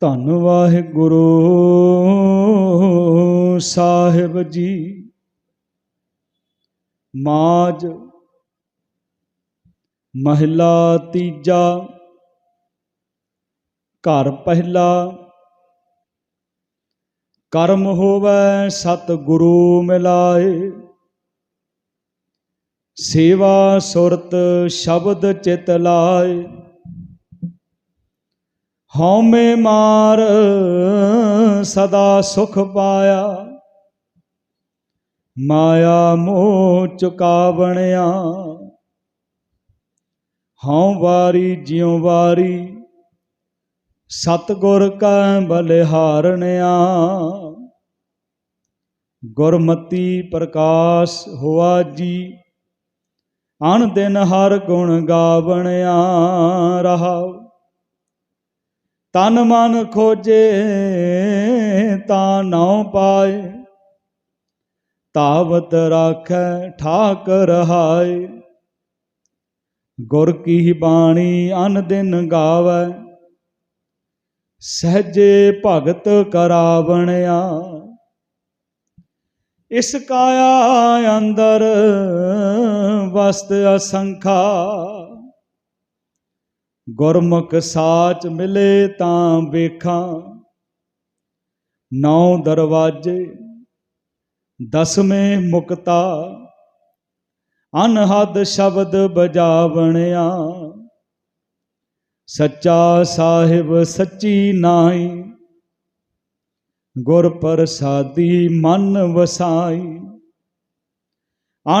ਧੰਨ ਵਾਹਿਗੁਰੂ ਸਾਹਿਬ ਜੀ। ਮਾਜ, ਮਹਿਲਾ ਤੀਜਾ, ਘਰ ਪਹਿਲਾ। ਕਰਮ ਹੋਵੇ ਸਤ ਗੁਰੂ ਮਿਲਾਏ। ਸੇਵਾ ਸੁਰਤ ਸ਼ਬਦ ਚਿਤ ਲਾਏ। ਹਉਮੈ ਮਾਰ ਸਦਾ ਸੁਖ ਪਾਇਆ। ਮਾਇਆ ਮੋਹ ਚੁਕਾ ਬਣਿਆ ਹਉ ਵਾਰੀ ਜਿਉ ਵਾਰੀ ਸਤਗੁਰ ਕੈ ਬਲਿਹਾਰਣਿਆ। ਗੁਰਮਤੀ ਪ੍ਰਕਾਸ਼ ਹੋਆ ਜੀ, ਅਣ ਦਿਨ ਹਰ ਗੁਣ ਗਾਵਣਿਆ ਰਹਾਉ। ਤਨ ਮਨ ਖੋਜੇ, ਤਾਂ ਨਉ ਪਾਏ। ਤਾਵਤ ਰਾਖੈ ਠਾਕ ਰਹਾਏ ਗੁਰ ਕੀ ਬਾਣੀ ਅਨ ਦਿਨ ਗਾਵੈ। ਸਹਜੇ ਭਗਤ ਕਰਾਵਣਿਆ। ਇਸ ਕਾਇਆ ਅੰਦਰ ਵਸਤ ਅਸੰਖਾ। ਗੁਰਮੁਖ ਸਾਚ ਮਿਲੇ ਤਾਂ ਵੇਖਾਂ। ਨੌ ਦਰਵਾਜੇ, ਦਸਵੇਂ ਮੁਕਤਾ। ਅਨਹਦ ਸ਼ਬਦ ਬਜਾਵਣਿਆ। ਸੱਚਾ ਸਾਹਿਬ ਸੱਚੀ ਨਾਈ ਗੁਰ ਪ੍ਰਸਾਦੀ ਮਨ ਵਸਾਈ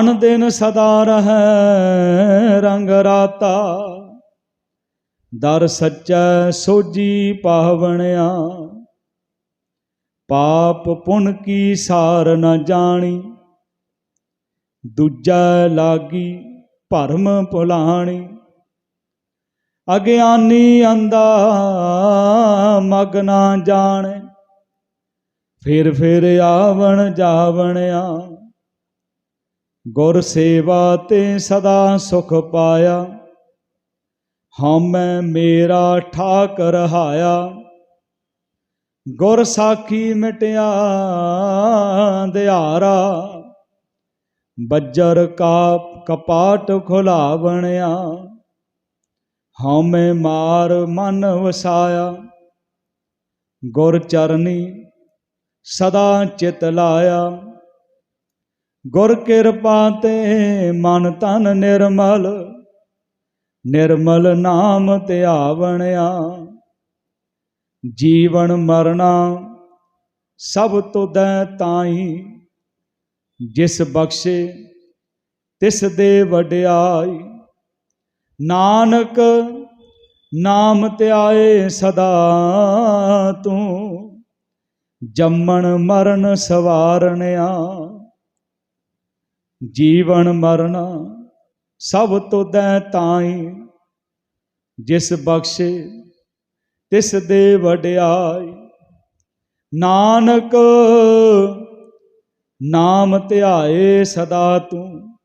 ਅਨ ਦਿਨ ਸਦਾ ਰਹੈ ਰੰਗ ਰਾਤਾ। ਦਰ ਸੱਚੈ ਸੋਜੀ ਪਾਵਣਿਆ। ਪਾਪ ਪੁਨ ਕੀ ਸਾਰ ਨ ਜਾਣੀ। ਦੂਜਾ ਲਾਗੀ ਭਰਮ ਭੁਲਾਣੀ। ਅਗਿਆਨੀ ਅੰਦਾ ਮਗਨਾ ਜਾਣੇ। ਫਿਰ ਫਿਰ ਆਵਣ ਜਾਵਣਿਆ। ਗੁਰ ਸੇਵਾ ਤੇ ਸਦਾ ਸੁਖ ਪਾਇਆ। ਹਉਮੈ ਮੇਰਾ ਠਾਕ ਰਹਾਇਆ ਗੁਰ ਸਾਖੀ ਮਿਟਿਆ ਦਿਹਾਰਾ, ਬੱਜਰ ਕਾਪ ਕਪਾਟ ਖੁਲਾਵਣਿਆ, ਹਉਮੈ ਮਾਰ ਮਨ ਵਸਾਇਆ, ਗੁਰ ਚਰਨੀ ਸਦਾ ਚਿਤ ਲਾਇਆ, ਗੁਰ ਕਿਰਪਾ ਤੇ ਮਨ ਤਨ ਨਿਰਮਲ ਨਿਰਮਲ ਨਾਮ ਧਿਆਵਣਿਆ ਜੀਵਨ ਮਰਨਾ ਸਭ ਤੁਧੈ ਤਾਈ। ਜਿਸ ਬਖਸ਼ੇ, ਤਿਸ ਦੇ ਵਡਿਆਈ। ਨਾਨਕ ਨਾਮ ਧਿਆਏ ਸਦਾ ਤੂੰ। ਜੰਮਣ ਮਰਨ ਸਵਾਰਣਿਆ ਜੀਵਨ ਮਰਨਾ ਸਭ ਤੁਧੈ ਤਾਈ ਜਿਸ ਬਖਸ਼ੇ, ਤਿਸ ਦੇ ਵਡਿਆਈ। ਨਾਨਕ, ਨਾਮ ਧਿਆਏ ਸਦਾ ਤੂੰ,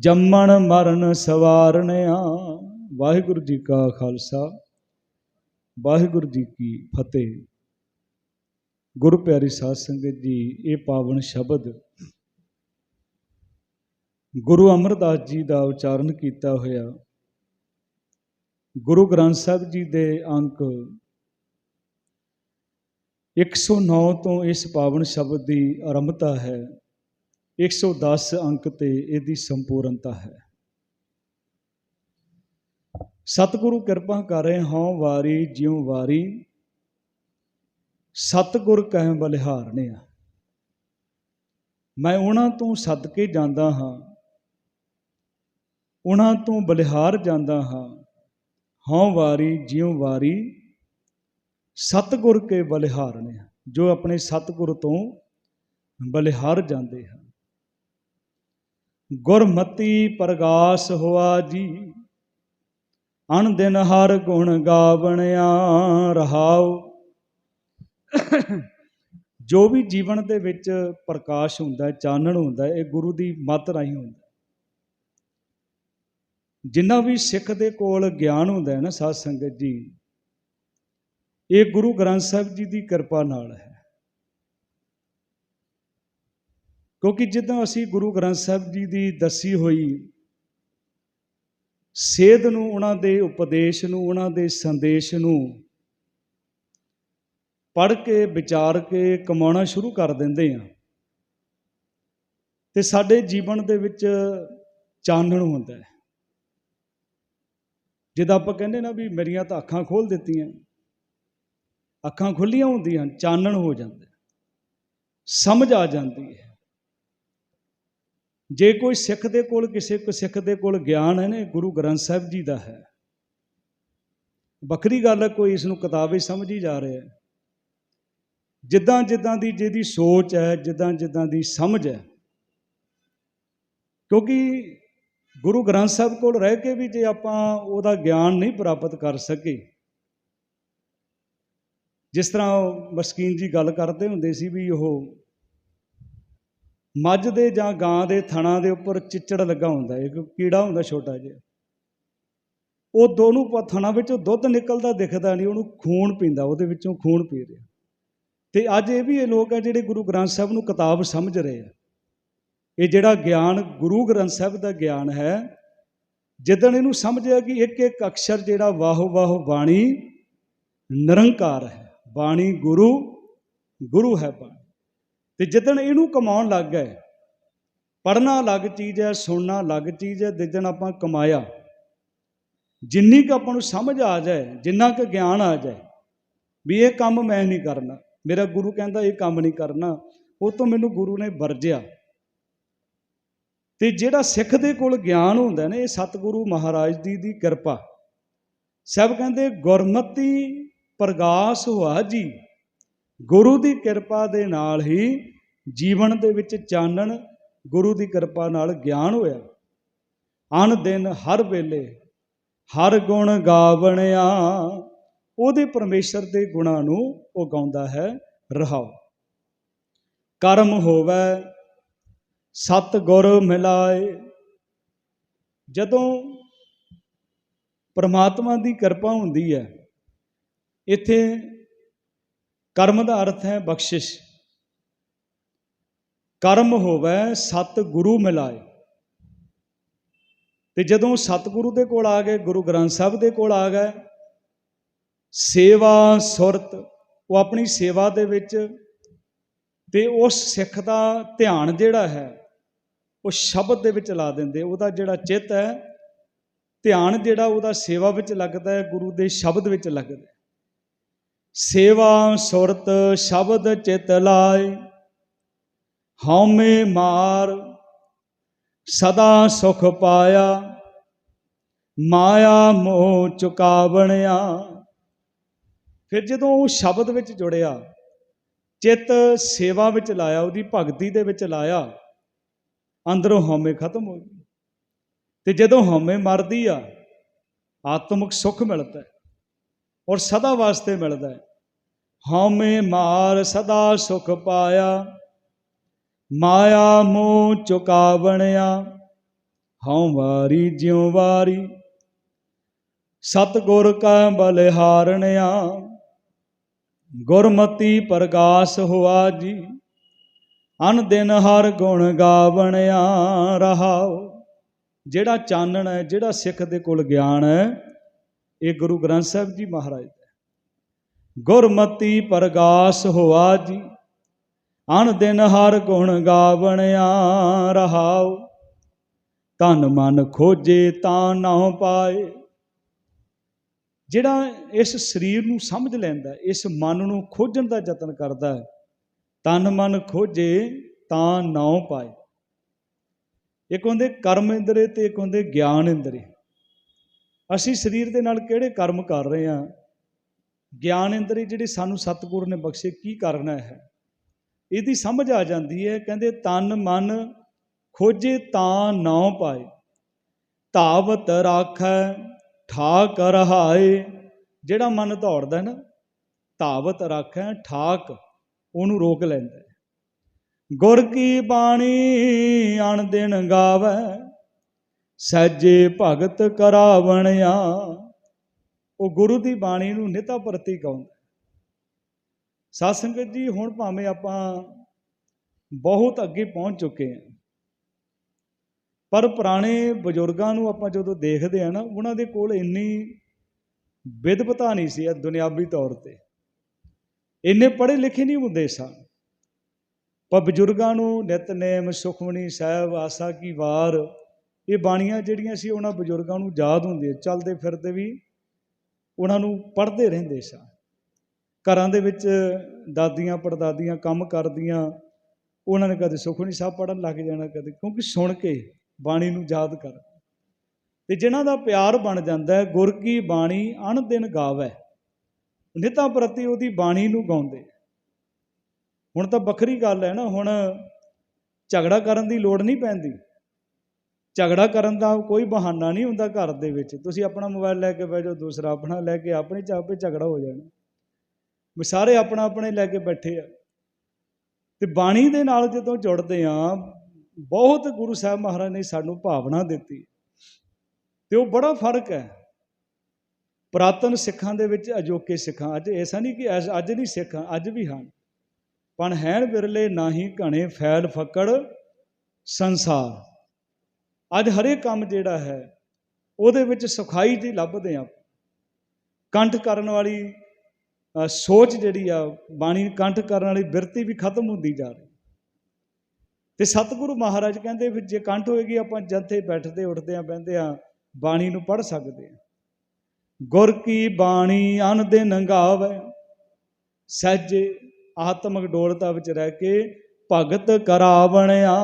ਜੰਮਣ ਮਰਨ ਸਵਾਰਨਿਆ। ਵਾਹਿਗੁਰੂ ਜੀ ਕਾ ਖਾਲਸਾ, ਵਾਹਿਗੁਰੂ ਜੀ ਕੀ ਫਤਿਹ। ਗੁਰੂ ਪਿਆਰੀ ਸਾਧ ਸੰਗਤ ਜੀ, ਇਹ ਪਾਵਨ ਸ਼ਬਦ ਗੁਰੂ ਅਮਰਦਾਸ ਜੀ ਦਾ ਉਚਾਰਨ ਕੀਤਾ ਹੋਇਆ। ਗੁਰੂ ਗ੍ਰੰਥ ਸਾਹਿਬ ਜੀ ਦੇ ਅੰਕ 109 ਤੋਂ ਇਸ ਪਾਵਨ ਸ਼ਬਦ ਦੀ ਆਰੰਭਤਾ ਹੈ। 110 ਅੰਕ ਤੇ ਇਹਦੀ ਸੰਪੂਰਨਤਾ ਹੈ। ਸਤਿਗੁਰੂ ਕਿਰਪਾ ਕਰੇ ਹਉ ਵਾਰੀ ਜਿਉ ਵਾਰੀ, ਸਤਿਗੁਰ ਕਹਿ ਬਲਿਹਾਰਨਿਆ। ਮੈਂ ਉਹਨਾਂ ਤੋਂ ਸਦਕੇ ਜਾਂਦਾ ਹਾਂ ਉਹਨਾਂ ਤੋਂ ਬਲਿਹਾਰ ਜਾਂਦਾ ਹਾਂ। ਹਉ ਵਾਰੀ ਜਿਉ ਵਾਰੀ ਸਤਿਗੁਰ ਕੇ ਬਲਿਹਾਰ ਨੇ, ਜੋ ਆਪਣੇ ਸਤਿਗੁਰ ਤੋਂ ਬਲਿਹਾਰ ਜਾਂਦੇ ਹਨ। ਗੁਰਮਤੀ ਪ੍ਰਗਾਸ ਹੋਆ ਜੀ ਅਨ ਦਿਨ ਹਰ ਗੁਣ ਗਾਵਣਿਆ ਰਹਾਉ। ਜੋ ਵੀ ਜੀਵਨ ਦੇ ਵਿੱਚ ਪ੍ਰਕਾਸ਼ ਹੁੰਦਾ ਚਾਨਣ ਹੁੰਦਾ ਇਹ ਗੁਰੂ ਦੀ ਮੱਤ ਰਾਹੀਂ ਹੁੰਦਾ ਜਿੰਨਾ ਵੀ ਸਿੱਖ ਦੇ ਕੋਲ ਗਿਆਨ ਹੁੰਦਾ ਹੈ ਨਾ ਸਾਧ ਸੰਗਤ ਜੀ, ਇਹ ਗੁਰੂ ਗ੍ਰੰਥ ਸਾਹਿਬ ਜੀ ਦੀ ਕਿਰਪਾ ਨਾਲ ਹੈ। ਕਿਉਂਕਿ ਜਿੱਦਾਂ ਅਸੀਂ ਗੁਰੂ ਗ੍ਰੰਥ ਸਾਹਿਬ ਜੀ ਦੀ ਦੱਸੀ ਹੋਈ ਸੇਧ ਨੂੰ, ਉਹਨਾਂ ਦੇ ਉਪਦੇਸ਼ ਨੂੰ, ਉਹਨਾਂ ਦੇ ਸੰਦੇਸ਼ ਨੂੰ ਪੜ੍ਹ ਕੇ, ਵਿਚਾਰ ਕੇ ਕਮਾਉਣਾ ਸ਼ੁਰੂ ਕਰ ਦਿੰਦੇ ਆ ਤੇ ਸਾਡੇ ਜੀਵਨ ਦੇ ਵਿੱਚ ਚਾਨਣ ਹੁੰਦਾ ਹੈ। ਜਿੱਦਾਂ ਆਪਾਂ ਕਹਿੰਦੇ ਨਾ ਵੀ ਮੇਰੀਆਂ ਤਾਂ ਅੱਖਾਂ ਖੋਲ ਦਿੱਤੀਆਂ। ਅੱਖਾਂ ਖੁੱਲੀਆਂ ਹੁੰਦੀਆਂ ਹਨ, ਚਾਨਣ ਹੋ ਜਾਂਦਾ ਸਮਝ ਆ ਜਾਂਦੀ ਹੈ। ਜੇ ਕੋਈ ਸਿੱਖ ਦੇ ਕੋਲ, ਕਿਸੇ ਕੋ ਸਿੱਖ ਦੇ ਕੋਲ ਗਿਆਨ ਹੈ ਨਾ ਗੁਰੂ ਗ੍ਰੰਥ ਸਾਹਿਬ ਜੀ ਦਾ ਹੈ। ਵੱਖਰੀ ਗੱਲ ਹੈ, ਕੋਈ ਇਸ ਨੂੰ ਕਿਤਾਬ ਹੀ ਸਮਝੀ ਜਾ ਰਿਹਾ ਹੈ। ਜਿੱਦਾਂ ਜਿੱਦਾਂ ਦੀ ਜਿਹਦੀ ਸੋਚ ਹੈ, ਜਿੱਦਾਂ ਜਿੱਦਾਂ ਦੀ ਸਮਝ ਹੈ। ਕਿਉਂਕਿ ਗੁਰੂ ਗ੍ਰੰਥ ਸਾਹਿਬ ਕੋਲ ਰਹਿ ਕੇ ਵੀ ਜੇ ਆਪਾਂ ਉਹਦਾ ਗਿਆਨ ਨਹੀਂ ਪ੍ਰਾਪਤ ਕਰ ਸਕੇ। ਜਿਸ ਤਰ੍ਹਾਂ ਉਹ ਮਸਕੀਨ ਜੀ ਗੱਲ ਕਰਦੇ ਹੁੰਦੇ ਸੀ ਵੀ ਉਹ ਮੱਝ ਦੇ ਜਾਂ ਗਾਂ ਦੇ ਥਣਾ ਦੇ ਉੱਪਰ ਚਿੱਚੜ ਲੱਗਾ ਹੁੰਦਾ, ਇੱਕ ਕੀੜਾ ਹੁੰਦਾ ਛੋਟਾ ਜਿਹਾ। ਉਹ ਦੋਨੋਂ ਪ- ਥਣਾ ਵਿੱਚੋਂ ਦੁੱਧ ਨਿਕਲਦਾ, ਦਿਖਦਾ ਨਹੀਂ, ਉਹਨੂੰ ਖੂਨ ਪੀਂਦਾ, ਉਹਦੇ ਵਿੱਚੋਂ ਖੂਨ ਪੀ ਰਿਹਾ। ਤੇ ਅੱਜ ਇਹ ਵੀ ਇਹ ਲੋਕ ਆ ਜਿਹੜੇ ਗੁਰੂ ਗ੍ਰੰਥ ਸਾਹਿਬ ਨੂੰ ਕਿਤਾਬ ਸਮਝ ਰਹੇ ਆ। ਇਹ ਜਿਹੜਾ ਗਿਆਨ ਗੁਰੂ ਗ੍ਰੰਥ ਸਾਹਿਬ ਦਾ ਗਿਆਨ ਹੈ, ਜਿੱਦਣ ਇਹਨੂੰ ਸਮਝਿਆ ਕਿ ਇੱਕ ਇੱਕ ਅਕਸ਼ਰ ਜਿਹੜਾ ਵਾਹ ਵਾਹ ਬਾਣੀ ਨਿਰੰਕਾਰ ਹੈ, ਬਾਣੀ ਗੁਰੂ ਗੁਰੂ ਹੈ ਬਾਣੀ। ਤੇ ਜਿੱਦਣ ਇਹਨੂੰ ਕਮਾਉਣ ਲੱਗ ਗਏ ਪੜਨਾ ਅਲੱਗ ਚੀਜ਼ ਹੈ, ਸੁਣਨਾ ਅਲੱਗ ਚੀਜ਼ ਹੈ ਜਿੱਦਣ ਆਪਾਂ ਕਮਾਇਆ, ਜਿੰਨੀ ਕੁ ਆਪਾਂ ਨੂੰ ਸਮਝ ਆ ਜਾਏ, ਜਿੰਨਾ ਕੁ ਗਿਆਨ ਆ ਜਾਏ, ਵੀ ਇਹ ਕੰਮ ਮੈਂ ਨਹੀਂ ਕਰਨਾ, ਮੇਰਾ ਗੁਰੂ ਕਹਿੰਦਾ ਇਹ ਕੰਮ ਨਹੀਂ ਕਰਨਾ, ਉਹ ਤੋਂ ਮੈਨੂੰ ਗੁਰੂ ਨੇ ਵਰਜਿਆ। ਤੇ ਜਿਹੜਾ ਸਿੱਖ ਦੇ ਕੋਲ ਗਿਆਨ ਹੁੰਦਾ ਨੇ, ਇਹ ਸਤਿਗੁਰੂ ਮਹਾਰਾਜ ਦੀ ਦੀ ਕਿਰਪਾ। ਸਭ ਕਹਿੰਦੇ, ਗੁਰਮਤੀ ਪ੍ਰਗਾਸ ਹੋਆ ਜੀ। ਗੁਰੂ ਦੀ ਕਿਰਪਾ ਦੇ ਨਾਲ ਹੀ ਜੀਵਨ ਦੇ ਵਿੱਚ ਚਾਨਣ ਗੁਰੂ ਦੀ ਕਿਰਪਾ ਨਾਲ ਗਿਆਨ ਹੋਇਆ। ਅਣ ਦਿਨ ਹਰ ਵੇਲੇ ਹਰ ਗੁਣ ਗਾਵਣਿਆ, ਉਹਦੇ ਪਰਮੇਸ਼ਰ ਦੇ ਗੁਣਾਂ ਨੂੰ ਉਹ ਗਾਉਂਦਾ ਹੈ ਰਹਾਉ। ਕਰਮ ਹੋਵੇ ਸਤ ਗੁਰ ਮਿਲਾਏ। ਜਦੋਂ ਪਰਮਾਤਮਾ ਦੀ ਕਿਰਪਾ ਹੁੰਦੀ ਹੈ, ਇੱਥੇ ਕਰਮ ਦਾ ਅਰਥ ਹੈ ਬਖਸ਼ਿਸ਼। ਕਰਮ ਹੋਵੇ ਸਤ ਗੁਰੂ ਮਿਲਾਏ। ਤੇ ਜਦੋਂ ਸਤਿਗੁਰੂ ਦੇ ਕੋਲ ਆ ਗਏ, ਗੁਰੂ ਗ੍ਰੰਥ ਸਾਹਿਬ ਦੇ ਕੋਲ ਆ ਗਏ, ਸੇਵਾ ਸੁਰਤ, ਉਹ ਆਪਣੀ ਸੇਵਾ ਦੇ ਵਿੱਚ ਤੇ ਉਸ ਸਿੱਖ ਦਾ ਧਿਆਨ ਜਿਹੜਾ ਹੈ ਉਹ ਸ਼ਬਦ ਦੇ ਵਿੱਚ ਲਾ ਦਿੰਦੇ, ਉਹਦਾ ਜਿਹੜਾ ਚਿੱਤ ਹੈ, ਧਿਆਨ ਜਿਹੜਾ ਉਹਦਾ ਸੇਵਾ ਵਿੱਚ ਲੱਗਦਾ ਹੈ, ਗੁਰੂ ਦੇ ਸ਼ਬਦ ਵਿੱਚ ਲੱਗਦਾ ਸੇਵਾ ਸੁਰਤ ਸ਼ਬਦ ਚਿਤ ਲਾਏ, ਹਉਮੈ ਮਾਰ, ਸਦਾ ਸੁਖ ਪਾਇਆ, ਮਾਇਆ ਮੋਹ ਚੁਕਾਵਣਿਆ। ਫਿਰ ਜਦੋਂ ਉਹ ਸ਼ਬਦ ਵਿੱਚ ਜੁੜਿਆ, ਚਿੱਤ ਸੇਵਾ ਵਿੱਚ ਲਾਇਆ, ਉਹਦੀ ਭਗਤੀ ਦੇ ਵਿੱਚ ਲਾਇਆ ਅੰਦਰੋਂ ਹਉਮੈ ਖਤਮ ਹੋ ਗਈ। ਤੇ ਜਦੋਂ ਹਉਮੈ ਮਰਦੀ ਆ, ਆਤਮਿਕ ਸੁਖ ਮਿਲਦਾ ਹੈ ਔਰ ਸਦਾ ਵਾਸਤੇ ਮਿਲਦਾ ਹੈ। ਹਉਮੈ ਮਾਰ ਸਦਾ ਸੁਖ ਪਾਇਆ, ਮਾਇਆ ਮੋਹ ਚੁਕਾਵਣਿਆ, ਹਉ ਵਾਰੀ ਜਿਉ ਵਾਰੀ। ਸਤਗੁਰ ਕਾ ਬਲਿਹਾਰਣਿਆ ਗੁਰਮਤੀ ਪ੍ਰਗਾਸ ਹੋਆ ਜੀ। ਅਨ ਦਿਨ ਹਰ ਗੁਣ ਗਾਵਣਿਆ ਰਹਾਓ ਜਿਹੜਾ ਚਾਨਣ ਹੈ, ਜਿਹੜਾ ਸਿੱਖ ਦੇ ਕੋਲ ਗਿਆਨ ਹੈ, ਇਹ ਗੁਰੂ ਗ੍ਰੰਥ ਸਾਹਿਬ ਜੀ ਮਹਾਰਾਜ ਦਾ ਹੈ। ਗੁਰਮਤੀ ਪ੍ਰਗਾਸ ਹੋਆ ਜੀ, ਅਨ ਦਿਨ ਹਰ ਗੁਣ ਗਾਵਣਿਆ ਰਹਾਓ ਤਨ ਮਨ ਖੋਜੇ ਤਾਂ ਨਾ ਪਾਏ। ਜਿਹੜਾ ਇਸ ਸਰੀਰ ਨੂੰ ਸਮਝ ਲੈਂਦਾ ਇਸ ਮਨ ਨੂੰ ਖੋਜਣ ਦਾ ਯਤਨ ਕਰਦਾ ਹੈ ਤਨ ਮਨ ਖੋਜੇ ਤਾਂ ਨਾ ਪਾਏ। ਇੱਕ ਹੁੰਦੇ ਕਰਮ ਇੰਦਰੇ ਤੇ ਇੱਕ ਹੁੰਦੇ ਗਿਆਨ ਇੰਦਰੇ। ਅਸੀਂ ਸਰੀਰ ਦੇ ਨਾਲ ਕਿਹੜੇ ਕਰਮ ਕਰ ਰਹੇ ਹਾਂ? ਗਿਆਨ ਇੰਦਰੀ ਜਿਹੜੇ ਸਾਨੂੰ ਸਤਿਗੁਰ ਨੇ ਬਖਸ਼ੇ, ਕੀ ਕਰਨਾ ਹੈ? ਇਹਦੀ ਸਮਝ ਆ ਜਾਂਦੀ ਹੈ, ਕਹਿੰਦੇ ਤਨ ਮਨ ਖੋਜੇ ਤਾਂ ਨਾ ਪਾਏ। ਧਾਵਤ ਰਾਖੈ, ਠਾਕ ਰਹਾਏ। ਜਿਹੜਾ ਮਨ ਦੌੜਦਾ ਨਾ, ਧਾਵਤ ਰਾਖੈ, ਠਾਕ ਉਹਨੂੰ ਰੋਕ ਲੈਂਦਾ ਗੁਰ ਕੀ ਬਾਣੀ ਅਣ ਦਿਨ ਗਾਵੇ ਸਹਿਜੇ ਭਗਤ ਕਰਾਵਣਿਆ। ਉਹ ਗੁਰੂ ਦੀ ਬਾਣੀ ਨੂੰ ਨਿਤਾ ਪ੍ਰਤੀ ਗਾਉਂਦਾ ਸਾਧ ਸੰਗਤ ਜੀ, ਹੁਣ ਭਾਵੇਂ ਆਪਾਂ ਬਹੁਤ ਅੱਗੇ ਪਹੁੰਚ ਚੁੱਕੇ ਹਾਂ, ਪਰ ਪੁਰਾਣੇ ਬਜ਼ੁਰਗਾਂ ਨੂੰ ਆਪਾਂ ਜਦੋਂ ਦੇਖਦੇ ਆ ਨਾ, ਉਹਨਾਂ ਦੇ ਕੋਲ ਇੰਨੀ ਵਿਦਵਤਾ ਨਹੀਂ ਸੀ ਦੁਨਿਆਵੀ ਤੌਰ ਤੇ। ਇੰਨੇ ਪੜ੍ਹੇ ਲਿਖੇ ਨਹੀਂ ਹੁੰਦੇ ਸਨ। ਪਰ ਬਜ਼ੁਰਗਾਂ ਨੂੰ ਨਿਤਨੇਮ ਸੁਖਮਨੀ ਸਾਹਿਬ ਆਸਾ ਕੀ ਵਾਰ ਇਹ ਬਾਣੀਆਂ ਜਿਹੜੀਆਂ ਸੀ ਉਹਨਾਂ ਬਜ਼ੁਰਗਾਂ ਨੂੰ ਯਾਦ ਹੁੰਦੀਆਂ, ਚੱਲਦੇ ਫਿਰਦੇ ਵੀ ਉਹਨਾਂ ਨੂੰ ਪੜ੍ਹਦੇ ਰਹਿੰਦੇ ਸਨ ਘਰਾਂ ਦੇ ਵਿੱਚ ਦਾਦੀਆਂ ਪੜਦਾਦੀਆਂ ਕੰਮ ਕਰਦੀਆਂ, ਉਹਨਾਂ ਨੇ ਕਦੇ ਸੁਖਮਨੀ ਸਾਹਿਬ ਪੜ੍ਹਨ ਲੱਗ ਜਾਣਾ, ਕਦੇ ਕਿਉਂਕਿ ਸੁਣ ਕੇ ਬਾਣੀ ਨੂੰ ਯਾਦ ਕਰ। ਤੇ ਜਿਨ੍ਹਾਂ ਦਾ ਪਿਆਰ ਬਣ ਜਾਂਦਾ ਹੈ, ਗੁਰ ਕੀ ਬਾਣੀ ਅਣ ਦਿਨ ਗਾਵੇ। ਨਿਤਾਂ ਪ੍ਰਤੀ ਉਹਦੀ ਬਾਣੀ ਨੂੰ ਗਾਉਂਦੇ। ਹੁਣ ਤਾਂ ਵੱਖਰੀ ਗੱਲ ਹੈ ਨਾ, ਹੁਣ ਝਗੜਾ ਕਰਨ ਦੀ ਲੋੜ ਨਹੀਂ ਪੈਂਦੀ। ਝਗੜਾ ਕਰਨ ਦਾ ਕੋਈ ਬਹਾਨਾ ਨਹੀਂ ਹੁੰਦਾ ਘਰ ਦੇ ਵਿੱਚ। ਤੁਸੀਂ ਆਪਣਾ ਮੋਬਾਈਲ ਲੈ ਕੇ ਬਹਿ ਜਾਓ, ਦੂਸਰਾ ਆਪਣਾ ਲੈ ਕੇ, ਆਪਣੀ ਚਾਪੇ ਝਗੜਾ ਹੋ ਜਾਣਾ। ਵੀ ਸਾਰੇ ਆਪਣਾ ਆਪਣੇ ਲੈ ਕੇ ਬੈਠੇ ਆ। ਤੇ ਬਾਣੀ ਦੇ ਨਾਲ ਜਦੋਂ ਜੁੜਦੇ ਆ, ਬਹੁਤ ਗੁਰੂ ਸਾਹਿਬ ਮਹਾਰਾਜ ਨੇ ਸਾਨੂੰ ਭਾਵਨਾ ਦਿੱਤੀ। ਤੇ ਉਹ ਬੜਾ ਫ਼ਰਕ ਹੈ। ਪ੍ਰਾਤਨ ਸਿੱਖਾਂ ਦੇ ਵਿੱਚ ਅਜੋਕੇ ਸਿੱਖਾਂ। ਅੱਜ ਐਸਾ ਨਹੀਂ ਕਿ ਐਸ- ਅੱਜ ਨਹੀਂ ਸਿੱਖ, ਅੱਜ ਵੀ ਹਨ। ਪਨ ਹੈਣ ਬਿਰਲੇ ਨਾਹੀ ਘਣੇ ਫੈਲ ਫਕੜ ਸੰਸਾਰ। ਅੱਜ ਹਰੇਕ ਕੰਮ ਜਿਹੜਾ ਹੈ, ਉਹਦੇ ਵਿੱਚ ਸੁਖਾਈ ਜੀ ਲੱਭਦੇ ਆ ਕੰਠ ਕਰਨ ਵਾਲੀ ਸੋਚ ਜਿਹੜੀ ਆ, ਬਾਣੀ ਕੰਠ ਕਰਨ ਵਾਲੀ ਬਿਰਤੀ ਵੀ ਖਤਮ ਹੁੰਦੀ ਜਾ ਰਹੀ। ਤੇ ਸਤਿਗੁਰੂ ਮਹਾਰਾਜ ਕਹਿੰਦੇ ਵੀ ਜੇ ਕੰਠ ਹੋਏਗੀ, ਆਪਾਂ ਜਥੇ ਬੈਠਦੇ, ਉੱਠਦੇ ਆ ਬਹਿੰਦੇ ਆ ਬਾਣੀ ਨੂੰ ਪੜ੍ਹ ਸਕਦੇ ਆ ਗੁਰ ਕੀ ਬਾਣੀ ਅਨ ਦੇ ਗਾਵੇ ਸਹਿਜੇ ਆਤਮਿਕ ਡੋਲਤਾ ਵਿੱਚ ਰਹਿ ਕੇ ਭਗਤ ਕਰਾਵਣਿਆ।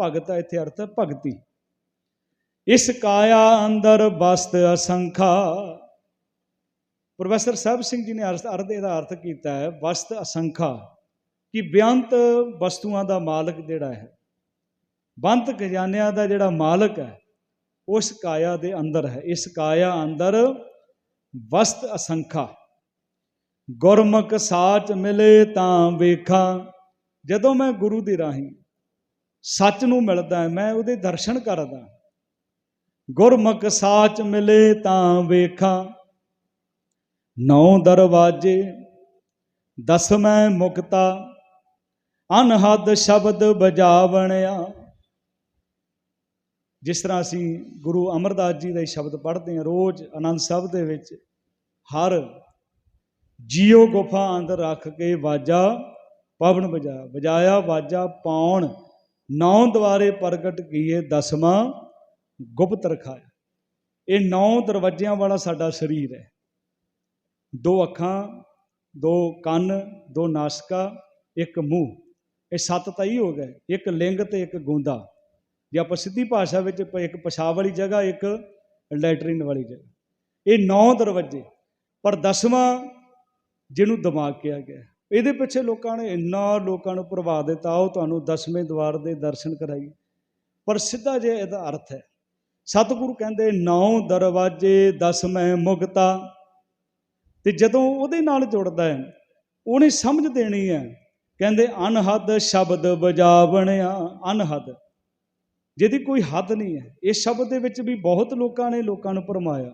ਭਗਤ ਇੱਥੇ ਅਰਥ ਹੈ ਭਗਤੀ। ਇਸ ਕਾਇਆ ਅੰਦਰ ਬਸਤ ਅਸੰਖਾ। ਪ੍ਰੋਫੈਸਰ ਸਾਹਿਬ ਸਿੰਘ ਜੀ ਨੇ ਅਰਥ ਅਰਥ ਇਹਦਾ ਅਰਥ ਕੀਤਾ ਹੈ ਵਸਤ ਅਸੰਖਾ। ਕਿ ਬੇਅੰਤ ਵਸਤੂਆਂ ਦਾ ਮਾਲਕ ਜਿਹੜਾ ਹੈ, ਬੰਤ ਖਜ਼ਾਨਿਆਂ ਦਾ ਜਿਹੜਾ ਮਾਲਕ ਹੈ, ਉਸ ਕਾਇਆ ਦੇ ਅੰਦਰ ਹੈ। ਇਸ ਕਾਇਆ ਅੰਦਰ ਵਸਤ ਅਸੰਖਾ। ਗੁਰਮੁਖ ਸਾਚ ਮਿਲੇ ਤਾਂ ਵੇਖਾਂ ਜਦੋਂ ਮੈਂ ਗੁਰੂ ਦੀ ਰਾਹੀਂ ਸੱਚ ਨੂੰ ਮਿਲਦਾ ਹੈ, ਮੈਂ ਉਹਦੇ ਦਰਸ਼ਨ ਕਰਦਾ ਗੁਰਮੁਖ ਸਾਚ ਮਿਲੇ ਤਾਂ ਵੇਖਾਂ ਨੌ ਦਰਵਾਜੇ ਦਸਵੇਂ ਮੁਕਤਾ ਅਨਹਦ ਸ਼ਬਦ ਬਜਾਵਣਿਆ। ਜਿਸ ਤਰ੍ਹਾਂ ਅਸੀਂ ਗੁਰੂ ਅਮਰਦਾਸ ਜੀ ਦਾ ਹੀ ਸ਼ਬਦ ਪੜ੍ਹਦੇ ਹਾਂ, ਰੋਜ਼ ਆਨੰਦ ਸਾਹਿਬ ਦੇ ਵਿੱਚ ਹਰ ਜੀਉ ਗੁਫਾ ਅੰਦਰ ਰੱਖ ਕੇ ਵਾਜਾ ਪਵਨ ਵਜਾਇਆ ਵਜਾਇਆ ਵਾਜਾ ਪਾਉਣ, ਨੌ ਦਵਾਰੇ ਪ੍ਰਗਟ ਕੀਏ ਦਸਵਾਂ ਗੁਪਤ ਰਖਾਇਆ। ਇਹ ਨੌ ਦਰਵਾਜ਼ਿਆਂ ਵਾਲਾ ਸਾਡਾ ਸਰੀਰ ਹੈ। ਦੋ ਅੱਖਾਂ, ਦੋ ਕੰਨ, ਦੋ ਨਾਸਕਾ, ਇੱਕ ਮੂੰਹ। ਇਹ ਸੱਤ ਤਾਂ ਹੀ ਹੋ ਗਏ, ਇੱਕ ਲਿੰਗ ਤੇ ਇੱਕ ਗੂੰਦਾ। ਜੇ ਆਪਾਂ ਸਿੱਧੀ ਭਾਸ਼ਾ ਵਿੱਚ ਪ- ਇੱਕ ਪਿਸ਼ਾਬ ਵਾਲੀ ਜਗ੍ਹਾ, ਇੱਕ ਲੈਟਰਿਨ ਵਾਲੀ ਜਗ੍ਹਾ। ਇਹ ਨੌ ਦਰਵਾਜ਼ੇ, ਪਰ ਦਸਵਾਂ ਜਿਹਨੂੰ ਦਿਮਾਗ ਕਿਹਾ ਗਿਆ। ਇਹਦੇ ਪਿੱਛੇ ਲੋਕਾਂ ਨੇ ਇੰਨਾ ਲੋਕਾਂ ਨੂੰ ਪ੍ਰਭਾਵ ਦਿੱਤਾ ਆਓ ਤੁਹਾਨੂੰ ਦਸਵੇਂ ਦਵਾਰ ਦੇ ਦਰਸ਼ਨ ਕਰਾਈ ਪਰ ਸਿੱਧਾ ਜੇ ਇਹਦਾ ਅਰਥ ਹੈ, ਸਤਿਗੁਰੂ ਕਹਿੰਦੇ, ਨੌ ਦਰਵਾਜ਼ੇ ਦਸਵੇਂ ਮੁਕਤਾ। ਤੇ ਜਦੋਂ ਉਹਦੇ ਨਾਲ ਜੁੜਦਾ ਹੈ, ਉਹਨੇ ਸਮਝ ਦੇਣੀ ਹੈ, ਕਹਿੰਦੇ, ਅਨਹਦ ਸ਼ਬਦ ਬਜਾਵਣਿਆ ਅਨਹਦ। ਜਿਹਦੀ ਕੋਈ ਹੱਦ ਨਹੀਂ ਹੈ। ਇਸ ਸ਼ਬਦ ਦੇ ਵਿੱਚ ਵੀ ਬਹੁਤ ਲੋਕਾਂ ਨੇ ਲੋਕਾਂ ਨੂੰ ਭਰਮਾਇਆ।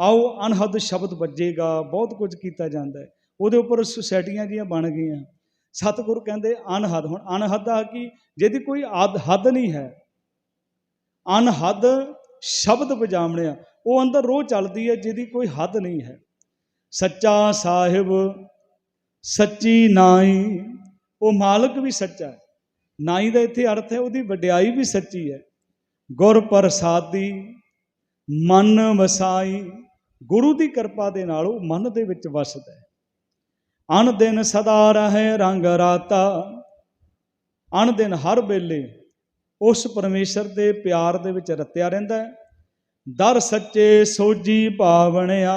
ਆਓ ਅਨਹਦ ਸ਼ਬਦ ਵੱਜੇਗਾ, ਬਹੁਤ ਕੁਝ ਕੀਤਾ ਜਾਂਦਾ ਹੈ। ਉਹਦੇ ਉੱਪਰ ਸੁਸਾਇਟੀਆਂ ਜੀਆਂ ਬਣ ਗਈਆਂ। ਸਤਿਗੁਰੂ ਕਹਿੰਦੇ ਅਨਹਦ ਹੁਣ ਅਨਹਦ ਆ ਕਿ? ਜਿਹਦੀ ਕੋਈ ਆਦ ਹੱਦ ਨਹੀਂ ਹੈ। ਅਨਹਦ ਸ਼ਬਦ ਵਜਾਵਣਿਆ। ਉਹ ਅੰਦਰ ਰੋਹ ਚੱਲਦੀ ਹੈ, ਜਿਹਦੀ ਕੋਈ ਹੱਦ ਨਹੀਂ ਹੈ। ਸੱਚਾ ਸਾਹਿਬ, ਸੱਚੀ ਨਾਈ ਉਹ ਮਾਲਕ ਵੀ ਸੱਚਾ ਹੈ। ਨਾਈ ਦਾ ਇੱਥੇ ਅਰਥ ਹੈ, ਉਹਦੀ ਵਡਿਆਈ ਵੀ ਸੱਚੀ ਹੈ। ਗੁਰ ਪ੍ਰਸਾਦੀ, ਮਨ ਵਸਾਈ, ਗੁਰੂ ਦੀ ਕਿਰਪਾ ਦੇ ਨਾਲ ਉਹ ਮਨ ਦੇ ਵਿੱਚ ਵਸਦਾ ਹੈ। ਅਨ ਦਿਨ ਸਦਾ ਰਹੇ ਰੰਗ ਰਾਤਾ, ਅਣ ਦਿਨ ਹਰ ਵੇਲੇ ਉਸ ਪਰਮੇਸ਼ਰ ਦੇ ਪਿਆਰ ਦੇ ਵਿੱਚ ਰਤਿਆ ਰਹਿੰਦਾ ਹੈ। ਦਰ ਸੱਚੇ ਸੋਜੀ ਭਾਵਣਿਆ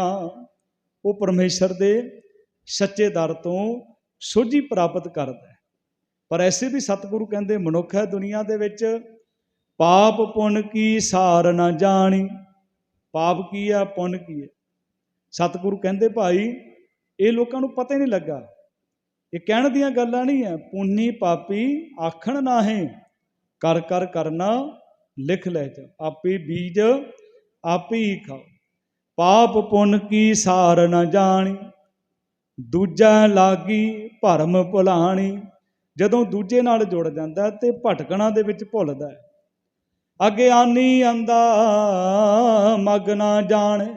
ਉਹ ਪਰਮੇਸ਼ਰ ਦੇ ਸੱਚੇ ਦਰ ਤੋਂ ਸੋਝੀ ਪ੍ਰਾਪਤ ਕਰਦਾ ਪਰ ਐਸੇ ਵੀ ਸਤਿਗੁਰੂ ਕਹਿੰਦੇ, ਮਨੁੱਖ ਹੈ ਦੁਨੀਆ ਦੇ ਵਿੱਚ, ਪਾਪ ਪੁੰਨ ਕੀ ਸਾਰ ਨਾ ਜਾਣੀ। ਪਾਪ ਕੀ ਆ, ਪੁੰਨ ਕੀ ਹੈ ਸਤਿਗੁਰੂ ਕਹਿੰਦੇ, ਭਾਈ, ਇਹ ਲੋਕਾਂ ਨੂੰ ਪਤਾ ਹੀ ਨਹੀਂ ਲੱਗਾ। ਇਹ ਕਹਿਣ ਦੀਆਂ ਗੱਲਾਂ ਨਹੀਂ ਹੈ ਪੁੰਨੀ ਪਾਪੀ ਆਖਣ ਨਾਹੀਂ, ਕਰ ਕਰ ਕਰਨਾ ਲਿਖ ਲੈ ਜਾ। ਆਪੇ ਬੀਜ, ਆਪੇ ਹੀ ਖਾਓ। ਪਾਪ ਪੁੰਨ ਕੀ ਸਾਰ ਨਾ ਜਾਣੀ। ਦੂਜਾ ਲਾਗੀ ਭਰਮ ਭੁਲਾਣੀ। ਜਦੋਂ ਦੂਜੇ ਨਾਲ ਜੁੜ ਜਾਂਦਾ ਤੇ ਭਟਕਣਾ ਦੇ ਵਿੱਚ ਭੁੱਲਦਾ ਹੈ। ਅਗਿਆਨੀ ਅੰਦਾ ਮਗਨਾ ਜਾਣੇ।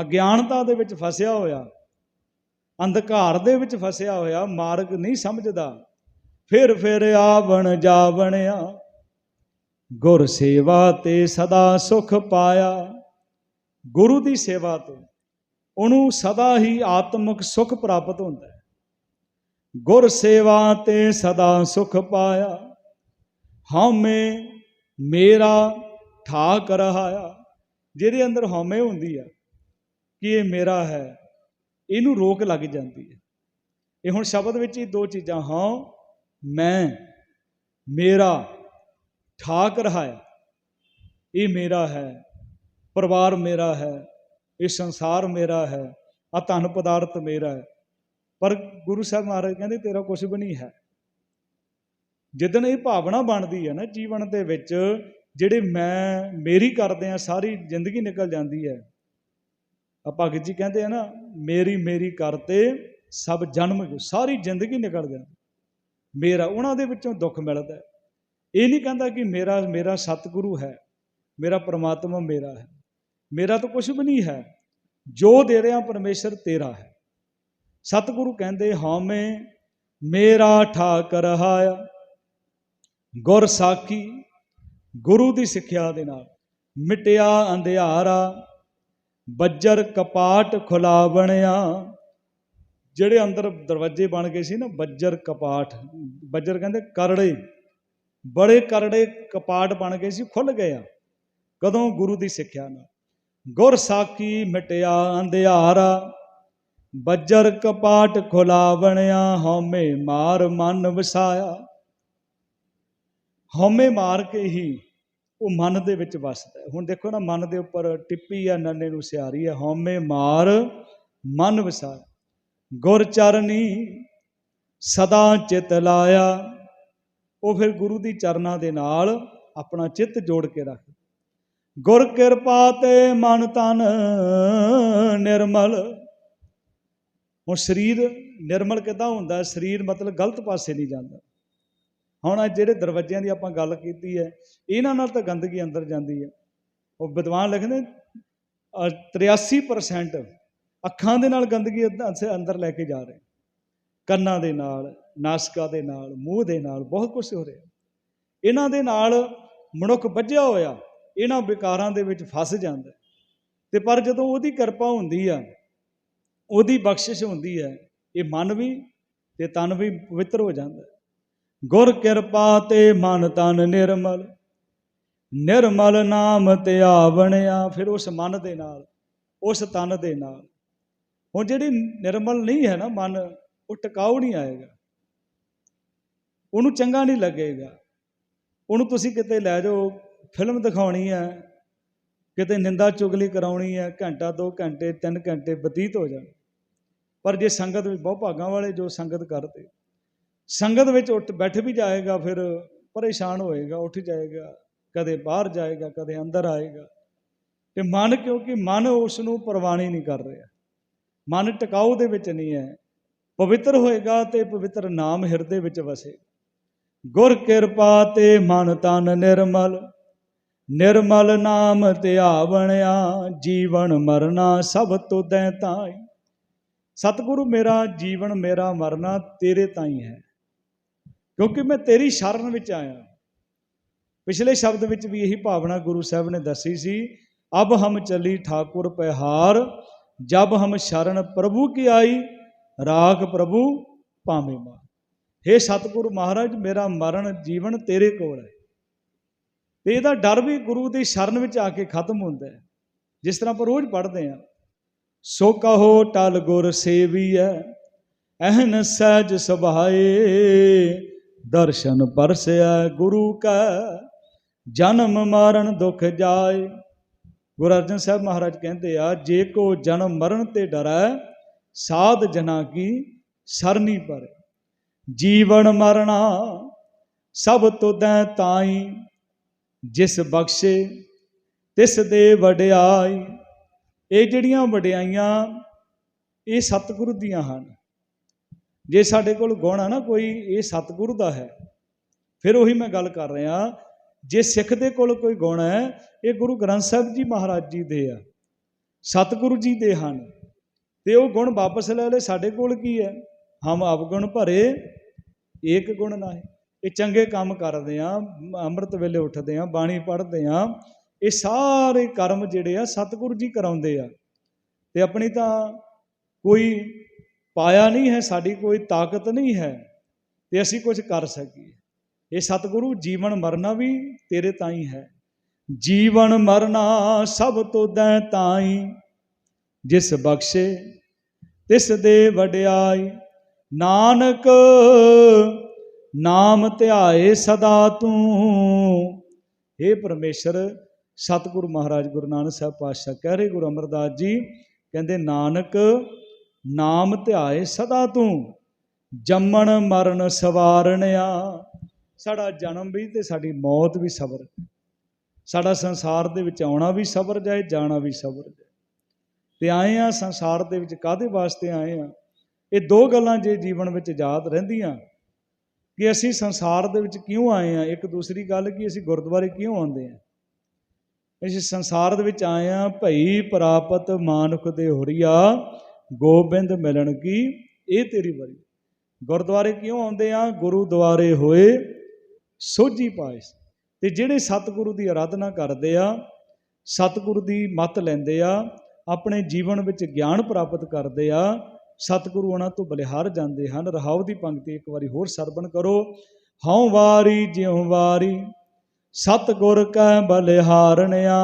ਅਗਿਆਨਤਾ ਦੇ ਵਿੱਚ ਫਸਿਆ ਹੋਇਆ, ਅੰਧਕਾਰ ਦੇ ਵਿੱਚ ਫਸਿਆ ਹੋਇਆ ਮਾਰਗ ਨਹੀਂ ਸਮਝਦਾ। ਫਿਰ ਫਿਰ ਆਵਣ ਜਾਵਣਿਆ, ਗੁਰ ਸੇਵਾ ਤੇ ਸਦਾ ਸੁਖ ਪਾਇਆ। ਗੁਰੂ ਦੀ ਸੇਵਾ ਤੋਂ ਉਹਨੂੰ ਸਦਾ ਹੀ ਆਤਮਿਕ ਸੁਖ ਪ੍ਰਾਪਤ ਹੁੰਦਾ ਹੈ। ਗੁਰ ਸੇਵਾ ਤੇ ਸਦਾ ਸੁਖ ਪਾਇਆ। ਹਉਮੈ ਮੇਰਾ ਠਾਕ ਰਹਾਇਆ। ਜਿਹਦੇ ਅੰਦਰ ਹਉਮੈ ਹੁੰਦੀ ਆ, ਕਿ ਇਹ ਮੇਰਾ ਹੈ, ਇਹਨੂੰ ਰੋਕ ਲੱਗ ਜਾਂਦੀ ਹੈ। ਇਹ ਹੁਣ ਸ਼ਬਦ ਵਿੱਚ ਹੀ ਦੋ ਚੀਜ਼ਾਂ ਹਾਂ ਮੈਂ, ਮੇਰਾ ਠਾਕ ਰਹਾਇਆ। ਇਹ ਮੇਰਾ ਹੈ, ਪਰਿਵਾਰ ਮੇਰਾ ਹੈ, ਇਹ ਸੰਸਾਰ ਮੇਰਾ ਹੈ ਆ ਧਨ ਪਦਾਰਥ ਮੇਰਾ ਹੈ। ਪਰ ਗੁਰੂ ਸਾਹਿਬ ਮਹਾਰਾਜ ਕਹਿੰਦੇ, ਤੇਰਾ ਕੁਝ ਵੀ ਨਹੀਂ ਹੈ। ਜਿੱਦਣ ਇਹ ਭਾਵਨਾ ਬਣਦੀ ਹੈ ਨਾ ਜੀਵਨ ਦੇ ਵਿੱਚ, ਜਿਹੜੇ ਮੈਂ, ਮੇਰੀ ਕਰਦੇ ਆ ਸਾਰੀ ਜ਼ਿੰਦਗੀ ਨਿਕਲ ਜਾਂਦੀ ਹੈ। ਆ ਭਗਤ ਜੀ ਕਹਿੰਦੇ ਆ ਨਾ, ਮੇਰੀ ਮੇਰੀ ਕਰਤੇ, ਸਭ ਜਨਮ, ਸਾਰੀ ਜ਼ਿੰਦਗੀ ਨਿਕਲ ਜਾਂਦੀ। ਮੇਰਾ, ਉਹਨਾਂ ਦੇ ਵਿੱਚੋਂ ਦੁੱਖ ਮਿਲਦਾ ਇਹ ਨਹੀਂ ਕਹਿੰਦਾ ਕਿ ਮੇਰਾ ਮੇਰਾ ਸਤਿਗੁਰੂ ਹੈ, ਮੇਰਾ ਪ੍ਰਮਾਤਮਾ ਮੇਰਾ ਹੈ। ਮੇਰਾ ਤਾਂ ਕੁਝ ਵੀ ਨਹੀਂ ਹੈ। ਜੋ ਦੇ ਰਿਹਾ, ਪਰਮੇਸ਼ਰ ਤੇਰਾ ਹੈ। ਸਤਿਗੁਰੂ ਕਹਿੰਦੇ, ਹਉਮੈ ਮੇਰਾ ਠਾਕ ਰਹਾਇਆ ਗੁਰ ਸਾਖੀ ਗੁਰੂ ਦੀ ਸਿੱਖਿਆ ਦੇ ਨਾਲ ਮਿਟਿਆ ਅੰਧਿਆਰਾ, ਬੱਜਰ ਕਪਾਟ ਖੁਲਾ ਬਣਿਆ ਜਿਹੜੇ ਅੰਦਰ ਦਰਵਾਜ਼ੇ ਬਣ ਗਏ ਸੀ ਨਾ, ਬੱਜਰ ਕਪਾਟ, ਬੱਜਰ ਕਹਿੰਦੇ ਕਰੜੇ, ਬੜੇ ਕਰੜੇ ਕਪਾਟ ਬਣ ਗਏ ਸੀ ਖੁੱਲ ਗਏ ਆ, ਕਦੋਂ? ਗੁਰੂ ਦੀ ਸਿੱਖਿਆ ਨਾਲ। ਗੁਰ ਸਾਖੀ ਮਿਟਿਆ ਅੰਧਿਆਰਾ ਬੱਜਰ ਕਪਾਟ ਖੁਲਾ ਬਣਿਆ ਹਉਮੈ ਮਾਰ ਮਨ ਵਸਾਇਆ। ਹਉਮੈ ਮਾਰ ਕੇ ਹੀ ਉਹ ਮਨ ਦੇ ਵਿੱਚ ਵਸਦਾ ਹੁਣ ਦੇਖੋ ਨਾ, ਮਨ ਦੇ ਉੱਪਰ ਟਿੱਪੀ ਆ, ਨੰਨੇ ਨੂੰ ਸਿਆਰੀ ਹੈ ਹਉਮੈ ਮਾਰ ਮਨ ਵਸਾਇਆ। ਗੁਰ ਚਰਨੀ ਸਦਾ ਚਿਤ ਲਾਇਆ। ਉਹ ਫਿਰ ਗੁਰੂ ਦੀ ਚਰਨਾਂ ਦੇ ਨਾਲ ਆਪਣਾ ਚਿੱਤ ਜੋੜ ਕੇ ਰੱਖ ਗੁਰ ਕਿਰਪਾ ਤੇ ਮਨ ਤਨ ਨਿਰਮਲ ਹੁਣ ਸਰੀਰ ਨਿਰਮਲ ਕਿੱਦਾਂ ਹੁੰਦਾ ਸਰੀਰ ਮਤਲਬ ਗਲਤ ਪਾਸੇ ਨਹੀਂ ਜਾਂਦਾ। ਹੁਣ ਇਹ ਜਿਹੜੇ ਦਰਵਾਜ਼ਿਆਂ ਦੀ ਆਪਾਂ ਗੱਲ ਕੀਤੀ ਹੈ ਇਹਨਾਂ ਨਾਲ ਤਾਂ ਗੰਦਗੀ ਅੰਦਰ ਜਾਂਦੀ ਹੈ। ਉਹ ਵਿਦਵਾਨ ਲਿਖਦੇ ਅ, 83% ਅੱਖਾਂ ਦੇ ਨਾਲ ਗੰਦਗੀ ਅੰਦਰ ਲੈ ਕੇ ਜਾ ਰਹੇ ਕੰਨਾਂ ਦੇ ਨਾਲ ਨਾਸਕਾ ਦੇ ਨਾਲ ਮੂੰਹ ਦੇ ਨਾਲ ਬਹੁਤ ਕੁਝ ਹੋ ਰਿਹਾ। ਇਹਨਾਂ ਦੇ ਨਾਲ ਮਨੁੱਖ ਵੱਜਿਆ ਹੋਇਆ ਇਹਨਾਂ ਵਿਕਾਰਾਂ ਦੇ ਵਿੱਚ ਫਸ ਜਾਂਦਾ। ਹੈ। ਤੇ ਪਰ ਜਦੋਂ ਉਹਦੀ ਕਿਰਪਾ ਹੁੰਦੀ ਆ ਉਹਦੀ ਬਖਸ਼ਿਸ਼ ਹੁੰਦੀ ਹੈ, ਇਹ ਮਨ ਵੀ ਤੇ ਤਨ ਵੀ ਪਵਿੱਤਰ ਹੋ ਜਾਂਦਾ ਗੁਰ ਕਿਰਪਾ ਤੇ ਮਨ ਤਨ ਨਿਰਮਲ ਨਿਰਮਲ ਨਾਮ ਤੇ ਆਵਣਿਆ ਫਿਰ ਉਸ ਮਨ ਦੇ ਨਾਲ, ਉਸ ਤਨ ਦੇ ਨਾਲ। ਹੁਣ ਜਿਹੜੀ ਨਿਰਮਲ ਨਹੀਂ ਹੈ ਨਾ ਮਨ, ਉਹ ਟਿਕਾਊ ਨਹੀਂ ਆਏਗਾ। ਉਹਨੂੰ ਚੰਗਾ ਨਹੀਂ ਲੱਗੇਗਾ। ਉਹਨੂੰ ਤੁਸੀਂ ਕਿਤੇ ਲੈ ਜਾਓ, ਫਿਲਮ ਦਿਖਾਉਣੀ ਹੈ, ਕਿਤੇ ਨਿੰਦਾ ਚੁਗਲੀ ਕਰਾਉਣੀ ਹੈ, ਘੰਟਾ 2 ਘੰਟੇ 3 ਘੰਟੇ ਬਤੀਤ ਹੋ ਜਾਣ। ਪਰ ਜੇ ਸੰਗਤ ਵਿੱਚ ਬਹੁ ਭਾਗਾਂ ਵਾਲੇ ਜੋ ਸੰਗਤ ਕਰਦੇ, ਸੰਗਤ ਵਿੱਚ ਉੱਠ ਬੈਠ ਵੀ ਜਾਏਗਾ ਫਿਰ ਪਰੇਸ਼ਾਨ ਹੋਏਗਾ, ਉੱਠ ਜਾਏਗਾ, ਕਦੇ ਬਾਹਰ ਜਾਏਗਾ, ਕਦੇ ਅੰਦਰ ਆਏਗਾ। ਤੇ ਮਨ ਕਿਉਂਕਿ ਮਨ ਉਸ ਨੂੰ ਪ੍ਰਵਾਣੀ ਨਹੀਂ ਕਰ ਰਿਹਾ। ਮਨ ਟਿਕਾਊ ਦੇ ਵਿੱਚ ਨਹੀਂ ਹੈ। ਪਵਿੱਤਰ ਹੋਏਗਾ ਤੇ ਪਵਿੱਤਰ ਨਾਮ ਹਿਰਦੇ ਵਿੱਚ ਵਸੇ। ਗੁਰ ਕਿਰਪਾ ਤੇ ਮਨ ਤਨ ਨਿਰਮਲ ਨਿਰਮਲ ਨਾਮ ਧਿਆਵਣਿਆ ਜੀਵਨ ਮਰਨਾ ਸਭ ਤੁਧੈ ਤਾਈ। ਸਤਿਗੁਰੂ ਮੇਰਾ ਜੀਵਨ ਮੇਰਾ ਮਰਨਾ ਤੇਰੇ ਤਾਈ ਹੈ। ਕਿਉਂਕਿ ਮੈਂ ਤੇਰੀ ਸ਼ਰਨ ਵਿੱਚ ਆਇਆ ਪਿਛਲੇ ਸ਼ਬਦ ਵਿੱਚ ਵੀ ਇਹੀ ਭਾਵਨਾ ਗੁਰੂ ਸਾਹਿਬ ਨੇ ਦੱਸੀ ਸੀ, ਅਬ ਹਮ ਚਲੀ ਠਾਕੁਰ ਪਹਿਹਾਰ ਜਬ ਹਮ ਸ਼ਰਨ ਪ੍ਰਭੂ ਕੀ ਆਈ, ਰਾਖ ਪ੍ਰਭੂ ਪਾਵੇਂ ਮਾ हे ਸਤਿਗੁਰੂ ਮਹਾਰਾਜ, ਮੇਰਾ ਮਰਨ ਜੀਵਨ ਤੇਰੇ ਕੋਲ ਹੈ। ਤੇ ਇਹਦਾ ਡਰ ਵੀ ਗੁਰੂ ਦੀ ਸ਼ਰਨ ਵਿੱਚ ਆ ਕੇ ਖਤਮ ਹੁੰਦਾ ਹੈ। ਜਿਸ ਤਰ੍ਹਾਂ ਆਪਾਂ ਰੋਜ਼ ਪੜ੍ਹਦੇ ਹਾਂ ਸੋ ਕਹੋ ਟਲ ਗੁਰ ਸੇਵੀਐ ਅਹਨ ਸਹਿਜ ਸੁਭਾਏ, ਦਰਸ਼ਨ ਪਰਸਿਆ ਗੁਰੂ ਕਾ, ਜਨਮ ਮਰਨ ਦੁਖ ਜਾਏ। ਗੁਰੂ ਅਰਜਨ ਸਾਹਿਬ ਮਹਾਰਾਜ ਕਹਿੰਦੇ ਆ, ਜੇ ਕੋ ਜਨਮ ਮਰਨ ਤੇ ਡਰੈ, ਸਾਧ ਜਨਾ ਕੀ ਸਰਨੀ ਪਰ। ਜੀਵਨ ਮਰਣਾ ਸਭ ਤੁਧੈ ਤਾਈ, ਜਿਸ ਬਖਸ਼ੇ ਤਿਸ ਦੇ ਵਡਿਆਈ। ਇਹ ਜਿਹੜੀਆਂ ਵਡਿਆਈਆਂ ਇਹ ਸਤਿਗੁਰੂ ਦੀਆਂ ਹਨ। ਜੇ ਸਾਡੇ ਕੋਲ ਗੁਣ ਆ ਨਾ ਕੋਈ, ਇਹ ਸਤਿਗੁਰੂ ਦਾ ਹੈ। ਫਿਰ ਉਹੀ ਮੈਂ ਗੱਲ ਕਰ ਰਿਹਾ, ਜੇ ਸਿੱਖ ਦੇ ਕੋਲ ਕੋਈ ਗੁਣ ਹੈ, ਇਹ ਗੁਰੂ ਗ੍ਰੰਥ ਸਾਹਿਬ ਜੀ ਮਹਾਰਾਜ ਜੀ ਦੇ ਆ, ਸਤਿਗੁਰੂ ਜੀ ਦੇ ਹਨ। ਤੇ ਉਹ ਗੁਣ ਵਾਪਸ ਲੈ ਲੈ ਸਾਡੇ ਕੋਲ ਕੀ ਹੈ? ਹਮ ਅਵਗੁਣ ਭਰੇ, ਏਕ ਗੁਣ ਨਾਹੀਂ। ਇਹ ਚੰਗੇ ਕੰਮ ਕਰਦੇ ਆ, ਅੰਮ੍ਰਿਤ ਵੇਲੇ ਉੱਠਦੇ ਆ, ਬਾਣੀ ਪੜ੍ਹਦੇ ਆ ਇਹ ਸਾਰੇ ਕਰਮ ਜਿਹੜੇ ਆ ਸਤਿਗੁਰੂ ਜੀ ਕਰਾਉਂਦੇ ਆ। ਤੇ ਆਪਣੀ ਤਾਂ ਕੋਈ ਪਾਇਆ ਨਹੀਂ ਹੈ, ਸਾਡੀ ਕੋਈ ਤਾਕਤ ਨਹੀਂ ਹੈ, ਤੇ ਅਸੀਂ ਕੁਝ ਕਰ ਸਕੀਏ। ਇਹ ਸਤਿਗੁਰੂ ਜੀਵਨ ਮਰਨਾ ਵੀ ਤੇਰੇ ਤਾਈ ਹੈ। ਜੀਵਨ ਮਰਨਾ ਸਭ ਤੋਂ ਦੈ ਤਾਈ, ਜਿਸ ਬਖਸ਼ੇ, ਤਿਸ ਦੇ ਵਡਿਆਈ। ਨਾਨਕ, ਨਾਮ ਧਿਆਏ ਸਦਾ ਤੂੰ। हे ਪਰਮੇਸ਼ਰ ਸਤਿਗੁਰੂ ਮਹਾਰਾਜ ਗੁਰੂ ਨਾਨਕ ਸਾਹਿਬ ਪਾਤਸ਼ਾਹ ਕਹਿ ਰਹੇ ਗੁਰੂ ਅਮਰਦਾਸ ਜੀ, ਕਹਿੰਦੇ, ਨਾਨਕ, ਨਾਮ ਧਿਆਏ ਸਦਾ ਤੂੰ, ਜੰਮਣ ਮਰਨ ਸਵਾਰਣਿਆ ਸਾਡਾ ਜਨਮ ਵੀ ਤੇ ਸਾਡੀ ਮੌਤ ਵੀ ਸਬਰ। ਸਾਡਾ ਸੰਸਾਰ ਦੇ ਵਿੱਚ ਆਉਣਾ ਵੀ ਸਬਰ ਜਾਏ, ਜਾਣਾ ਵੀ ਸਬਰ ਜਾਏ। ਤੇ ਆਏ ਆ, ਸੰਸਾਰ ਦੇ ਵਿੱਚ ਕਾਦੇ ਵਾਸਤੇ ਆਏ ਆ? ਇਹ ਦੋ ਗੱਲਾਂ ਜੇ ਜੀਵਨ ਵਿੱਚ ਯਾਦ ਰਹਿੰਦੀਆਂ, ਕਿ ਅਸੀਂ ਸੰਸਾਰ ਦੇ ਵਿੱਚ ਕਿਉਂ ਆਏ ਆ? ਇੱਕ ਦੂਸਰੀ ਗੱਲ ਕਿ ਅਸੀਂ ਗੁਰਦੁਆਰੇ ਕਿਉਂ ਆਉਂਦੇ ਆ? ਇਸ ਸੰਸਾਰ ਦੇ ਵਿੱਚ ਆਏ ਆ ਭਈ ਪ੍ਰਾਪਤ ਮਾਨੁਖ ਦੇ ਹੋਰੀਆ ਗੋਬਿੰਦ ਮਿਲਣ ਕੀ? ਇਹ ਤੇਰੀ ਵਾਰੀ। ਗੁਰਦੁਆਰੇ ਕਿਉਂ ਆਉਂਦੇ ਆ ਗੁਰੂ ਦੁਆਰੇ ਹੋਏ ਸੋਝੀ ਪਾਏ ਤੇ ਜਿਹੜੇ ਸਤਿਗੁਰੂ ਦੀ ਆਰਾਧਨਾ ਕਰਦੇ ਆ, ਸਤਿਗੁਰੂ ਦੀ ਮੱਤ ਲੈਂਦੇ ਆ, ਆਪਣੇ ਜੀਵਨ ਵਿੱਚ ਗਿਆਨ ਪ੍ਰਾਪਤ ਕਰਦੇ ਆ, ਸਤਿਗੁਰੂ ਉਹਨਾਂ ਤੋਂ ਬਲਿਹਾਰ ਜਾਂਦੇ ਹਨ। ਰਹਾਉ ਦੀ ਪੰਕਤੀ ਇੱਕ ਵਾਰੀ ਹੋਰ ਸਰਵਣ ਕਰੋ। ਹਉ ਵਾਰੀ, ਜਿਉ ਵਾਰੀ। ਸਤਿਗੁਰ ਕੈ ਬਲਿਹਾਰਣਿਆ,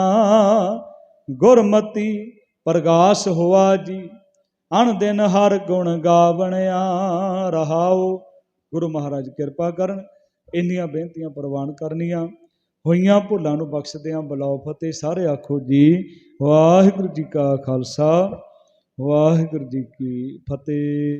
ਗੁਰਮਤੀ ਪ੍ਰਗਾਸ ਹੋਆ ਜੀ। ਅਣ ਦਿਨ ਹਰ ਗੁਣ ਗਾਵਣਿਆ, ਰਹਾਓ। ਗੁਰੂ ਮਹਾਰਾਜ ਕਿਰਪਾ ਕਰਨ, ਇੰਨੀਆਂ ਬੇਨਤੀਆਂ ਪ੍ਰਵਾਨ ਕਰਨੀਆਂ। ਹੋਈਆਂ ਭੁੱਲਾਂ ਨੂੰ ਬਖਸ਼ਦਿਆਂ ਬਲਾਉ ਫਤਿਹ, ਸਾਰੇ ਆਖੋ ਜੀ, ਵਾਹਿਗੁਰੂ ਜੀ ਕਾ ਖਾਲਸਾ, ਵਾਹਿਗੁਰੂ ਜੀ ਕੀ ਫਤਿਹ।